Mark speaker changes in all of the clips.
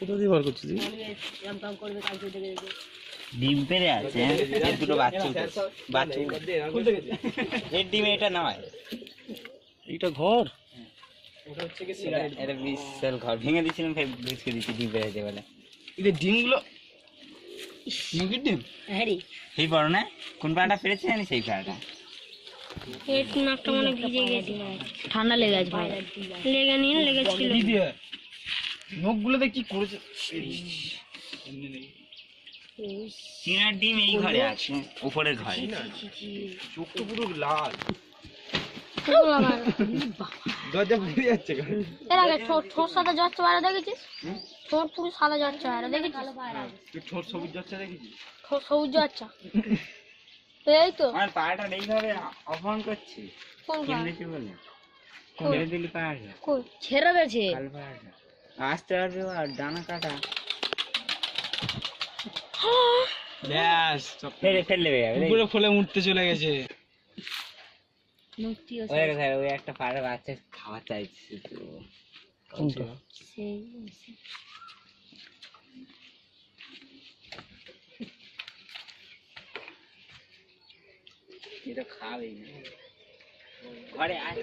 Speaker 1: কোথা দিয়ে বার করছিস?
Speaker 2: এরম কাম করবে কালকে দেখে দেখে
Speaker 3: ডিম পেরে আছে। এর দুটো বাচ্চা বাচ্চা এর ডিম এটা নয়।
Speaker 1: এইটা ঘর?
Speaker 3: এটা- এটা বিশাল ঘর। ভেঙে দিয়েছিলাম ফের ভেসকে দিচ্ছি ডিম পেরেছে বলে।
Speaker 1: এদের ডিমগুলো মুরগির ডিম?
Speaker 2: হ্যাঁ রে।
Speaker 3: সেই বড় না? কোন পাড়াটা পেরেছে জানি সেই পাড়াটা।
Speaker 4: পেট মানে ঠান্ডা লেগে আছে ভাই। লেগে নিন লেগেছিল।
Speaker 1: নখগুলোতে কি করেছে।
Speaker 3: চিনার ডিম এই ঘরে আছে উপরের ঘরে।
Speaker 1: চোখ তো পুরো লাল। দরজা বেরিয়ে যাচ্ছে
Speaker 4: এর আগে ঠোঁট ঠোঁট সাদা যাচ্ছে বাইরে দেখেছিস? ঠোঁট পুরো সাদা যাচ্ছে বাইরে দেখেছিস?
Speaker 1: তুই ঠোঁট সবুজ যাচ্ছে দেখেছিস?
Speaker 4: ঠোঁট সবুজ যাচ্ছে এই তো।
Speaker 3: পাড়াটা এইভাবে অপমান করছে।
Speaker 4: কোন
Speaker 3: কেন
Speaker 4: ঘর?
Speaker 3: দিয়েছে বলে মেরে দিলি পাড়াটা
Speaker 2: ছেড়ে দিয়েছে।
Speaker 3: কাল পাড়াটা আসতে পারবে আর ডানা কাটা
Speaker 1: ব্যাস
Speaker 3: ফেলে ফেলে।
Speaker 1: পুরো ফলে উঠতে চলে গেছে।
Speaker 3: ওই একটা ওই একটা পাড়া বাচ্চা খাওয়া চাইছে তো এটা খাবেই ঘরে আয়।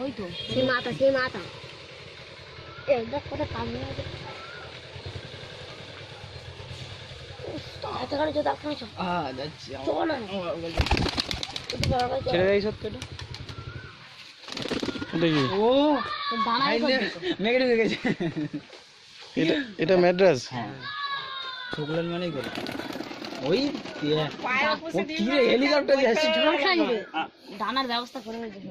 Speaker 2: ওই তো
Speaker 4: সেই মাথা সেই মাথা। দেখ কত কামড়ে আছে এত করে যদি আপনার চল। না একটু বড় করে চল।
Speaker 1: ছেড়ে দেয় সত্যি এটা। এটা
Speaker 2: ও দানা
Speaker 1: গেছে। এটা এটা ম্যাড্রাস?
Speaker 3: হ্যাঁ।
Speaker 1: মানেই করে। ওই ও কি রে হেলিকপ্টার যাচ্ছে
Speaker 2: সমস্যা নেই রে। দানার ব্যবস্থা করে রেখেছে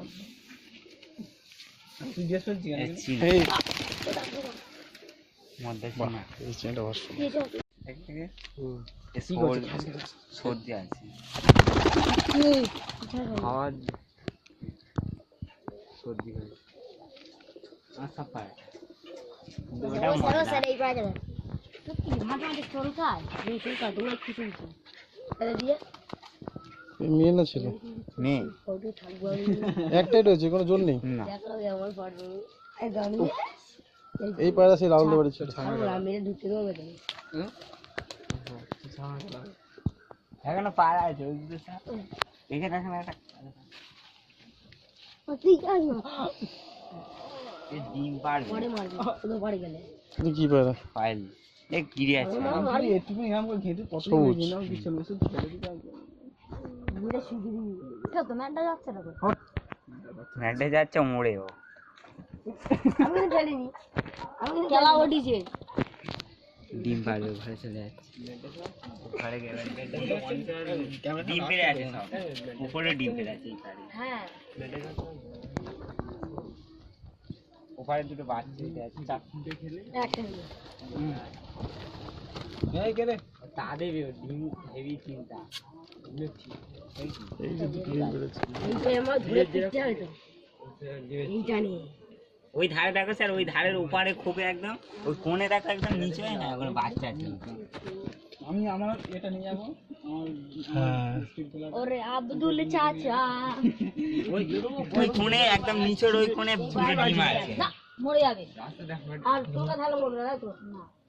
Speaker 3: সর্দি আছে।
Speaker 4: এই,
Speaker 3: সর্দি আচ্ছা পায়।
Speaker 2: মাঝে মাঝে চল খায়? এই চল তোমার
Speaker 4: এটা দিয়ে।
Speaker 1: মেয়ে না ছিল?
Speaker 3: মেয়ে।
Speaker 1: একটাই রয়েছে কোনো জোর নেই?
Speaker 3: না।
Speaker 2: এই
Speaker 1: পায়রা সেই রাহুল বাড়ি ছিল।
Speaker 2: আমরা মেরে তুমি
Speaker 3: এখনও পাড়া আছে ওই। একটা ডিম
Speaker 2: গেলে
Speaker 1: কি
Speaker 3: পাইল।
Speaker 2: তো ম্যানটা যাচ্ছে না তো
Speaker 3: যাচ্ছে মোড়ে ও।
Speaker 2: আমি তো খেলিনি আমি খেলা উঠিছে
Speaker 3: ডিম পাড়বে ঘরে চলে যাচ্ছে। ঘরে গেলে ডিম পেড়ে আছে সব। উপরে ডিম পেড়ে আছে
Speaker 2: হ্যাঁ।
Speaker 3: ওপারে দুটো বাচ্চা আছে চাপ
Speaker 2: একটা
Speaker 3: তাদের ডিম হেভি চিন্তা।
Speaker 1: এই যে দুটো ডিম
Speaker 3: ওই ধারে দেখো স্যার ওই ধারের ওপারে খোপে একদম ওই কোণে দেখো একদম নিচে হয় না ওখানে বাচ্চা আছে।
Speaker 1: আমি আমার এটা নিয়ে যাব হ্যাঁ।
Speaker 4: ওরে আব্দুল চাচা।
Speaker 3: ওই ওই কোণে একদম নিচের ওই কোণে দুটো ডিম আছে।
Speaker 4: মরে যাবে। আর তোকে তাহলে মরবে না তো না।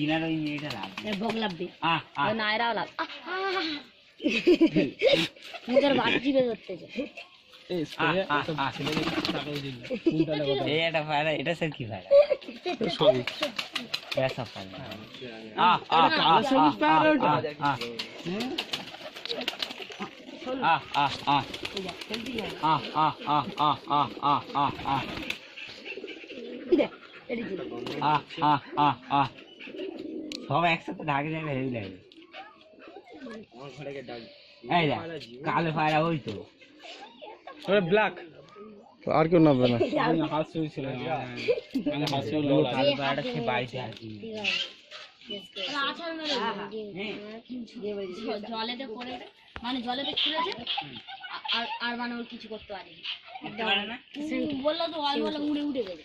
Speaker 1: হয়ে গেছে।
Speaker 3: ওই মেয়েটা
Speaker 2: এ, ভোগ লাগবে ওই নায়রাও লাগ আহ, আহ, আহ। মুখের
Speaker 1: এই একটা
Speaker 3: পায়রা এটা স্যার কি পায়রা
Speaker 5: সবই
Speaker 3: এটা সব পায়রা আহ আহ আহ
Speaker 1: সবুজ পায়রা ওটা।
Speaker 3: আহ আহ আহ আহ
Speaker 2: এই দেখ, ফেলতেই হবে।
Speaker 3: আহ আহ আহ আহ আহ আহ আহ সব একসাথে ডাকে যাবে হেভি লাগবে এই কালো ফায়রা ওই তো।
Speaker 1: ব্ল্যাক
Speaker 5: আর কেউ নামবে না।
Speaker 2: মানে আর মানে ওর কিছু করতে পারেনি। বলল তো উড়ে উঠে গেছে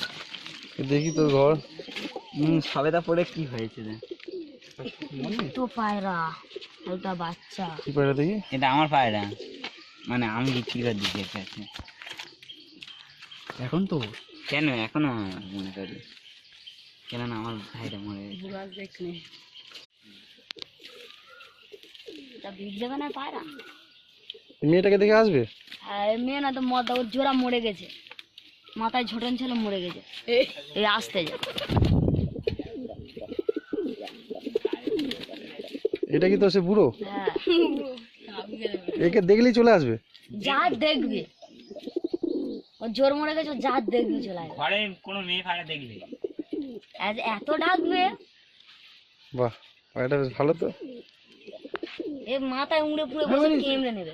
Speaker 5: দেখি তোর ঘর।
Speaker 3: হুম সবেদা পড়ে কি হয়েছে রে?
Speaker 2: তো পায়রা ওটা বাচ্চা।
Speaker 5: কি পায়রা দেখি?
Speaker 3: এটা আমার পায়রা। মানে আমি বিক্রি করে আছে
Speaker 1: এখন তো?
Speaker 3: কেন? এখনও মনে করি কেননা আমার ভাইটা মরে
Speaker 2: না পায়রা?
Speaker 5: মেয়েটাকে দেখে আসবে?
Speaker 2: আর মেয়ে না তো মদ ওর জোড়া মরে গেছে। মাথায় ঝোটন ছিল মরে গেছে। এই। আসতে যা।
Speaker 5: এটা কি তো সে বুড়ো?
Speaker 2: হ্যাঁ।
Speaker 5: একে দেখলেই চলে আসবে।
Speaker 2: যা দেখবে। ও জোর মরে গেছে যা দেখবে চলে আসবে।
Speaker 3: ঘরে কোনো মেয়ে ফাড়া দেখলে
Speaker 2: এত- এত ডাকবে।
Speaker 5: বাহ পায়রাটা বেশ ভালো তো।
Speaker 2: এ মাথায় উড়ে পুড়ে বসে কেমড়ে নেবে।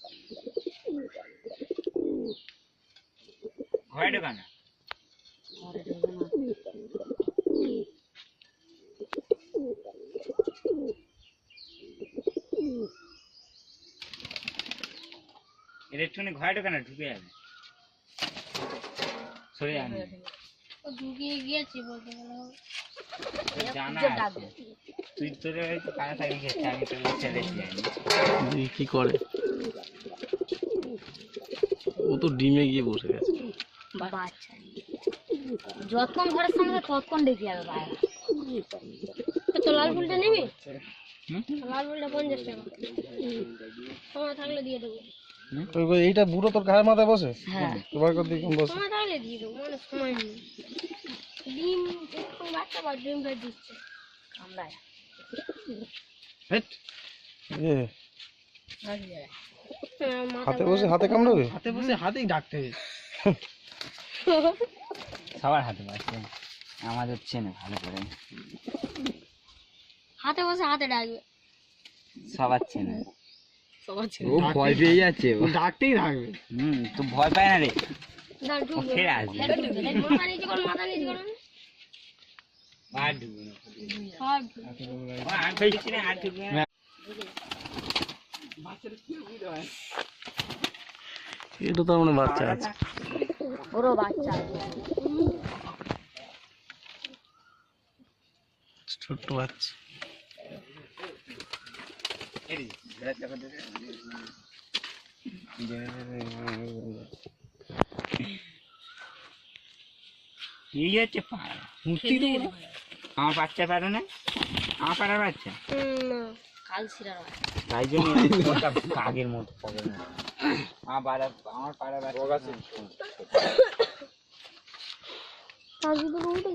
Speaker 3: ঘরে ঢোকা না। একটুখানি ঘরে ঢোকা না ঢুকে যাবে। সরে যাবে জানা
Speaker 2: জোর
Speaker 3: আছে।
Speaker 2: ডাকবে।
Speaker 3: তুই আমি ছেড়ে
Speaker 5: কি করে? ও তো ডিমে গিয়ে বসে গেছে।
Speaker 2: বাচ্চা যতক্ষণ ঘরের সামনে ততক্ষণ দেখি যাবে পায়রা তো লাল ফুলটা নিবি? লাল ফুলটা পঞ্চাশ টাকা। সময় থাকলে দিয়ে দেবো।
Speaker 5: এইটা বুড়ো তোর ঘাড়ের মাথায় বসে?
Speaker 2: হ্যাঁ।
Speaker 5: এবার কর দেখি বসে।
Speaker 2: সময় থাকলে দিয়ে দেবো মানে সময় নেই। ডিম একটু বাচ্চা বা ডিম ফেট দিচ্ছে। কামড়ায়।
Speaker 1: হেট,
Speaker 5: এ হাতে বসে হাতে কামড়াবে?
Speaker 1: হাতে বসে হাতেই ডাকতে।
Speaker 3: সবার হাতে পাচ্ছে আমাদের চেনে ভালো করে।
Speaker 2: হাতে বসে হাতে ডাকবে।
Speaker 3: সবার চেনে। ও ভয় পেয়ে যাচ্ছে
Speaker 1: ও। ডাকতেই থাকবে।
Speaker 3: হুম তো ভয় পায় না রে।
Speaker 2: দাঁড়
Speaker 3: আসবে।
Speaker 2: মাথা নিচে
Speaker 1: এটা তো মানে বাচ্চা আছে।
Speaker 2: বড় বাচ্চা। আছে
Speaker 1: ছোট্ট বাচ্চা।
Speaker 6: এই হচ্ছে পাড়া। আমার বাচ্চা পারে না আমার পাড়ার বাচ্চা?
Speaker 2: কাল সিরার বাচ্চা।
Speaker 6: তাই জন্য ওটা আগের মতো পকের মতো আমার পাড়া আমার
Speaker 2: কাল দুটো উঠে